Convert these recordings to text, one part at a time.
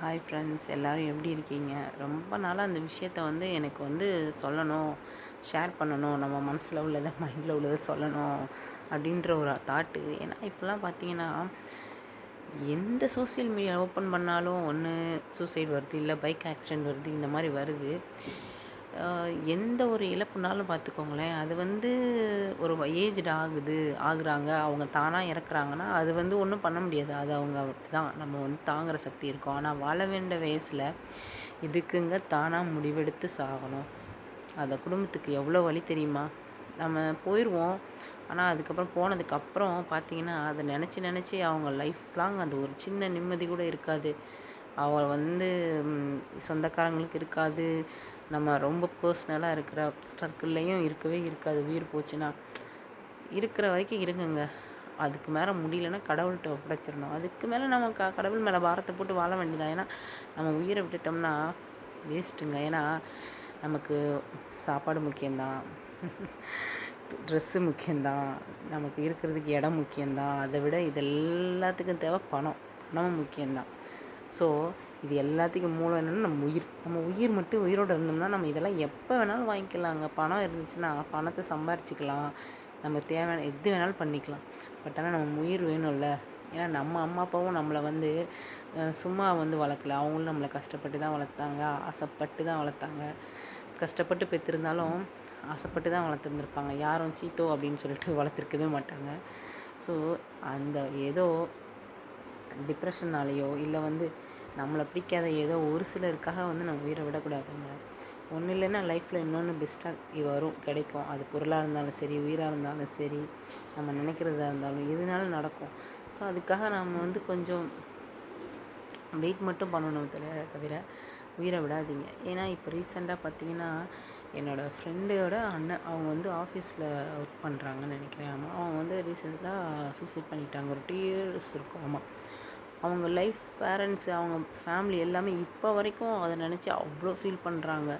Hi friends எல்லோரும் எப்படி இருக்கீங்க? ரொம்ப நாளாக அந்த விஷயத்த வந்து எனக்கு வந்து சொல்லணும் ஷேர் பண்ணணும் நம்ம மனசில் உள்ளதை மைண்டில் உள்ளதை சொல்லணும் அப்படின்ற ஒரு தாட்டு ஏன்னா இப்போல்லாம் பார்த்தீங்கன்னா எந்த சோஷியல் மீடியா ஓப்பன் பண்ணாலும் ஒன்று சூசைட் வருது இல்லை பைக் ஆக்சிடெண்ட் வருது இந்த மாதிரி வருது. எந்த ஒரு இழப்புனாலும் பார்த்துக்கோங்களேன் அது வந்து ஒரு ஏஜ்டு ஆகுது ஆகுறாங்க அவங்க தானாக இறக்குறாங்கன்னா அது வந்து ஒன்றும் பண்ண முடியாது. அது அவங்க தான். நம்ம வந்து தாங்குகிற சக்தி இருக்கும். ஆனால் வாழ வேண்டிய வயசில் இதுக்குங்க தானாக முடிவெடுத்து சாகணும். அந்த குடும்பத்துக்கு எவ்வளோ வழி தெரியுமா? நம்ம போயிடுவோம் ஆனால் அதுக்கப்புறம் போனதுக்கப்புறம் பார்த்தீங்கன்னா அதை நினச்சி நினச்சி அவங்க லைஃப் லாங் அந்த ஒரு சின்ன நிம்மதி கூட இருக்காது. அவள் வந்து சொந்தக்காரங்களுக்கு இருக்காது. நம்ம ரொம்ப பர்ஸ்னலாக இருக்கிற ஸ்ட்ரக்கிள்லேயும் இருக்கவே இருக்காது. உயிர் போச்சுன்னா. இருக்கிற வரைக்கும் இருங்கங்க. அதுக்கு மேலே முடியலன்னா கடவுள்கிட்ட ஒப்படைச்சிடணும். அதுக்கு மேலே நம்ம க கடவுள் மேலே பாரத்தை போட்டு வாழ வேண்டியதான் ஏன்னா நம்ம உயிரை விட்டுட்டோம்னா வேஸ்ட்டுங்க ஏன்னா நமக்கு சாப்பாடு முக்கியம்தான். ட்ரெஸ்ஸு முக்கியம்தான். நமக்கு இருக்கிறதுக்கு இடம் முக்கியம்தான். அதை விட இது எல்லாத்துக்கும் தேவை பணம். பணமும் முக்கியம்தான். ஸோ இது எல்லாத்துக்கும் மூலம் என்னென்னா நம்ம உயிர். நம்ம உயிர் மட்டும் உயிரோடு இருந்தோம்னா நம்ம இதெல்லாம் எப்போ வேணாலும் வாங்கிக்கலாங்க. பணம் இருந்துச்சுன்னா பணத்தை சம்பாரிச்சிக்கலாம். நம்ம தேவையான எது வேணாலும் பண்ணிக்கலாம். பட் ஆனால் நம்ம உயிர் வேணும்ல. ஏன்னா நம்ம அம்மா அப்பாவும் நம்மளை வந்து சும்மா வந்து வளர்க்கல. அவங்களும் நம்மளை கஷ்டப்பட்டு தான் வளர்த்தாங்க. ஆசைப்பட்டு தான் வளர்த்தாங்க. கஷ்டப்பட்டு பெற்றிருந்தாலும் ஆசைப்பட்டு தான் வளர்த்துருந்துருப்பாங்க. யாரும் சீத்தோ அப்படின்னு சொல்லிட்டு வளர்த்துருக்கவே மாட்டாங்க. ஸோ அந்த ஏதோ டிப்ரெஷன்னாலேயோ இல்லை வந்து நம்மளை பிடிக்காத ஏதோ ஒரு சிலருக்காக வந்து நம்ம உயிரை விடக்கூடாதுங்க. ஒன்றும் இல்லைன்னா லைஃப்பில் இன்னொன்று பெஸ்ட்டாக வரும் கிடைக்கும். அது பொருளாக இருந்தாலும் சரி உயிராக இருந்தாலும் சரி நம்ம நினைக்கிறதா இருந்தாலும் எதுனாலும் நடக்கும். ஸோ அதுக்காக நம்ம வந்து கொஞ்சம் வெயிட் மட்டும் பண்ணணும் தவிர உயிரை விடாதீங்க. ஏன்னா இப்போ ரீசெண்டாக பார்த்தீங்கன்னா என்னோடய ஃப்ரெண்டோட அண்ணன் அவங்க வந்து ஆஃபீஸில் ஒர்க் பண்ணுறாங்கன்னு நினைக்கிறேன். ஆமாம் அவங்க வந்து ரீசெண்டாக சூசைட் பண்ணிட்டாங்க. ஒரு டூ இயர்ஸ் இருக்கும். ஆமாம் அவங்க லைஃப் பேரண்ட்ஸு அவங்க ஃபேமிலி எல்லாமே இப்போ வரைக்கும் அதை நினச்சி அவ்வளோ ஃபீல் பண்ணுறாங்க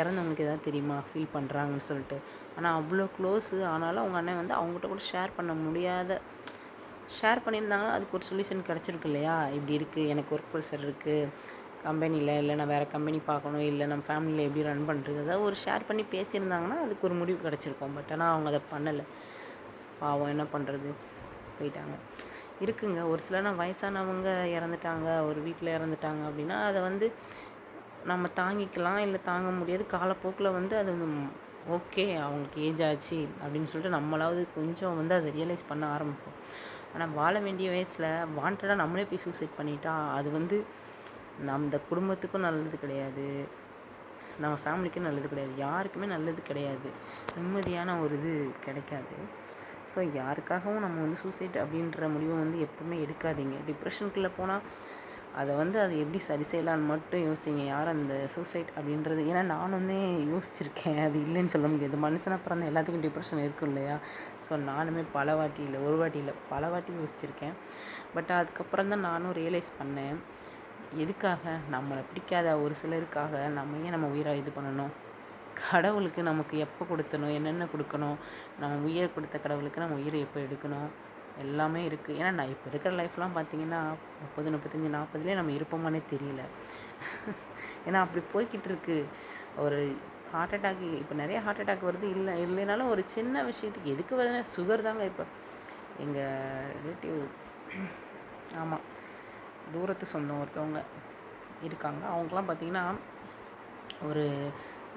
இறந்தவங்களுக்கு எதாவது தெரியுமா? ஃபீல் பண்ணுறாங்கன்னு சொல்லிட்டு. ஆனால் அவ்வளோ க்ளோஸு ஆனாலும் அவங்க அண்ணன் வந்து அவங்ககிட்ட கூட ஷேர் பண்ண முடியாத ஷேர் பண்ணியிருந்தாங்கன்னா அதுக்கு ஒரு சொல்யூஷன் கிடச்சிருக்கு இல்லையா? இப்படி இருக்குது எனக்கு ஒர்க் ப்ரெஷர் இருக்குது கம்பெனியில் இல்லை நான் வேறு கம்பெனி பார்க்கணும். இல்லை நம்ம ஃபேமிலியில் எப்படி ரன் பண்ணுறது அதாவது ஒரு ஷேர் பண்ணி பேசியிருந்தாங்கன்னா அதுக்கு ஒரு முடிவு கிடச்சிருக்கும். பட் ஆனால் அவங்க அதை பண்ணலை. பாவம் என்ன பண்ணுறது போயிட்டாங்க. இருக்குங்க. ஒரு சிலர் வயசானவங்க இறந்துட்டாங்க ஒரு வீட்டில் இறந்துட்டாங்க அப்படின்னா அதை வந்து நம்ம தாங்கிக்கலாம் இல்லை தாங்க முடியாது. காலப்போக்கில் வந்து அது வந்து ஓகே அவங்களுக்கு ஏஜ் ஆச்சு அப்படின்னு சொல்லிட்டு நம்மளாவது கொஞ்சம் வந்து அதை ரியலைஸ் பண்ண ஆரம்பிப்போம். ஆனால் வாழ வேண்டிய வயசில் வாண்டடாக நம்மளே போய் சூசைட் பண்ணிட்டா அது வந்து நம்ம குடும்பத்துக்கும் நல்லது கிடையாது. நம்ம ஃபேமிலிக்கும் நல்லது கிடையாது. யாருக்குமே நல்லது கிடையாது. நிம்மதியான ஒரு இது கிடைக்காது. ஸோ யாருக்காகவும் நம்ம வந்து சூசைட் அப்படின்ற முடிவை வந்து எப்பவுமே எடுக்காதீங்க. டிப்ரெஷனுக்குள்ளே போனால் அதை வந்து அதை எப்படி சரி செய்யலான்னு மட்டும் யோசிங்க. யார் அந்த சூசைட் அப்படின்றது? ஏன்னா நான் வந்து யோசிச்சிருக்கேன். அது இல்லைன்னு சொல்ல முடியாது. மனுஷனாக பிறந்த எல்லாத்துக்கும் டிப்ரெஷன் இருக்கும் இல்லையா? ஸோ நானுமே பல வாட்டி இல்லை ஒரு வாட்டி இல்லை பல வாட்டி யோசிச்சிருக்கேன். பட் அதுக்கப்புறம் தான் நானும் ரியலைஸ் பண்ணேன். எதுக்காக? நம்மளை பிடிக்காத ஒரு சிலருக்காக நம்ம ஏன் நம்ம உயிரை இது பண்ணணும்? கடவுளுக்கு நமக்கு எப்போ கொடுத்தணும் என்னென்ன கொடுக்கணும் நம்ம உயிரை கொடுத்த கடவுளுக்கு நம்ம உயிரை எப்போ எடுக்கணும் எல்லாமே இருக்குது ஏன்னா நான் இப்போ இருக்கிற லைஃப்லாம் பார்த்தீங்கன்னா முப்பது முப்பத்தஞ்சு நாற்பதுலேயே நம்ம இருப்போமானே தெரியல. ஏன்னா அப்படி போய்கிட்டு இருக்கு. ஒரு ஹார்ட் அட்டாக் இப்போ நிறைய ஹார்ட் அட்டாக் வருது. இல்லை இல்லைனாலும் ஒரு சின்ன விஷயத்துக்கு எதுக்கு வருதுன்னா சுகர் தாங்க இப்போ. எங்கள் ரிலேட்டிவ் ஆமாம் தூரத்து சொந்தம் ஒருத்தவங்க இருக்காங்க. அவங்களாம் பார்த்திங்கன்னா ஒரு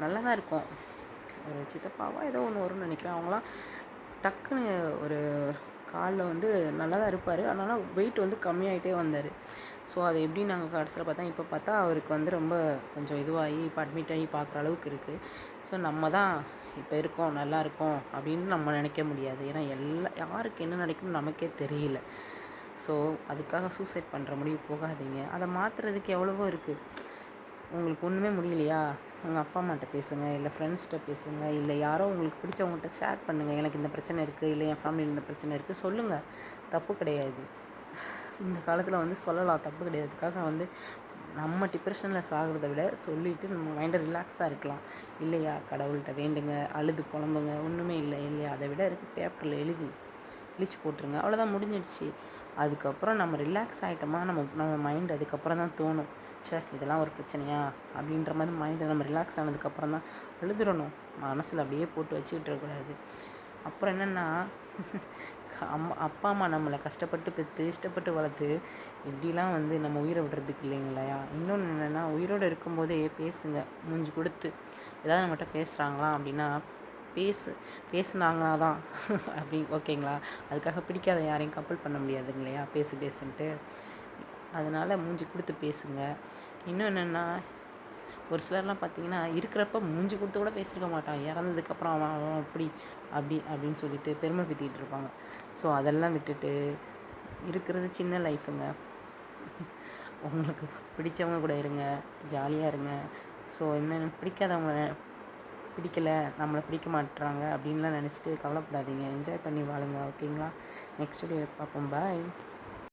நல்லா தான் இருக்கும். ஒரு சித்தப்பாவா ஏதோ ஒன்று வரும்னு நினைக்கிறேன். அவங்களாம் டக்குன்னு ஒரு காலில் வந்து நல்லா தான் இருப்பார். அதனால் வெயிட் வந்து கம்மியாகிட்டே வந்தார். ஸோ அது எப்படி நாங்கள் கடைசியில் பார்த்தா இப்போ பார்த்தா அவருக்கு வந்து ரொம்ப கொஞ்சம் இதுவாகி இப்போ அட்மிட் ஆகி பார்க்குற அளவுக்கு இருக்குது ஸோ நம்ம தான் இப்போ இருக்கோம் நல்லா இருக்கோம் அப்படின்னு நம்ம நினைக்க முடியாது. ஏன்னா எல்லா யாருக்கு என்ன நினைக்கும்னு நமக்கே தெரியல. ஸோ அதுக்காக சூசைட் பண்ணுற முடிவு போகாதீங்க. அதை மாற்றுறதுக்கு எவ்வளவோ இருக்குது உங்களுக்கு ஒன்றுமே முடியலையா? உங்கள் அப்பா அம்மாட்ட பேசுங்க இல்லை ஃப்ரெண்ட்ஸ்கிட்ட பேசுங்க இல்லை யாரோ உங்களுக்கு பிடிச்சவங்கள்ட்ட ஷேர் பண்ணுங்கள் எனக்கு இந்த பிரச்சனை இருக்குது இல்லை என் ஃபேமிலியில் இந்த பிரச்சனை இருக்குது சொல்லுங்கள் தப்பு கிடையாது. இந்த காலத்தில் வந்து சொல்லலாம் தப்பு கிடையாதுக்காக வந்து நம்ம டிப்ரெஷனில் சாகிறத விட சொல்லிவிட்டு நம்ம மைண்டை ரிலாக்ஸாக இருக்கலாம். இல்லையா? கடவுள்கிட்ட வேண்டுங்க அழுது புலம்புங்க ஒன்றுமே இல்லை இல்லையா? அதை விட இருக்குது பேப்பரில் எழுதி கிழிச்சு போட்டுருங்க. அவ்வளோதான் முடிஞ்சிடுச்சு. அதுக்கப்புறம் நம்ம ரிலாக்ஸ் ஆகிட்டோமா நம்ம நம்ம மைண்ட் அதுக்கப்புறம் தான் தோணும். ச்சே இதெல்லாம் ஒரு பிரச்சனையா? அப்படின்ற மாதிரி மைண்டில் நம்ம ரிலாக்ஸ் ஆனதுக்கப்புறம் தான் அழுதுடணும் மனசில் அப்படியே போட்டு வச்சுக்கிட்டு இருக்கக்கூடாது. அப்புறம் என்னென்னா அம்மா அப்பா அம்மா நம்மளை கஷ்டப்பட்டு பெற்று இஷ்டப்பட்டு வளர்த்து இப்படிலாம் வந்து நம்ம உயிரை விடுறதுக்கு இல்லைங்களையா இன்னொன்று என்னென்னா உயிரோடு இருக்கும்போதே பேசுங்க. மூஞ்சி கொடுத்து. ஏதாவது நம்மகிட்ட பேசுகிறாங்களா அப்படின்னா பேசு. பேசுனாங்களா தான். அப்படி ஓகேங்களா? அதுக்காக பிடிக்காத யாரையும் கப்பல் பண்ண முடியாதுங்க இல்லையா பேசு பேசுன்ட்டு. அதனால் மூஞ்சி கொடுத்து பேசுங்க. இன்னும் என்னென்னா ஒரு சிலர்லாம் பார்த்தீங்கன்னா இருக்கிறப்ப மூஞ்சி கொடுத்து கூட பேசியிருக்க மாட்டான். இறந்ததுக்கப்புறம் அவன் அவன் அப்படி அப்படி அப்படின்னு சொல்லிட்டு பெருமை பற்றிக்கிட்டு இருப்பாங்க. ஸோ அதெல்லாம் விட்டுட்டு இருக்கிறது சின்ன லைஃபுங்க உங்களுக்கு பிடிச்சவங்க கூட இருங்க ஜாலியாக இருங்க. ஸோ என்ன பிடிக்காதவங்க பிடிக்கல நம்மளை பிடிக்க மாட்டுறாங்க அப்படின்லாம் நினச்சிட்டு கவலைப்படாதீங்க. என்ஜாய் பண்ணி வாழுங்க ஓகேங்களா நெக்ஸ்ட் வீடியோ பார்ப்போம். பாய்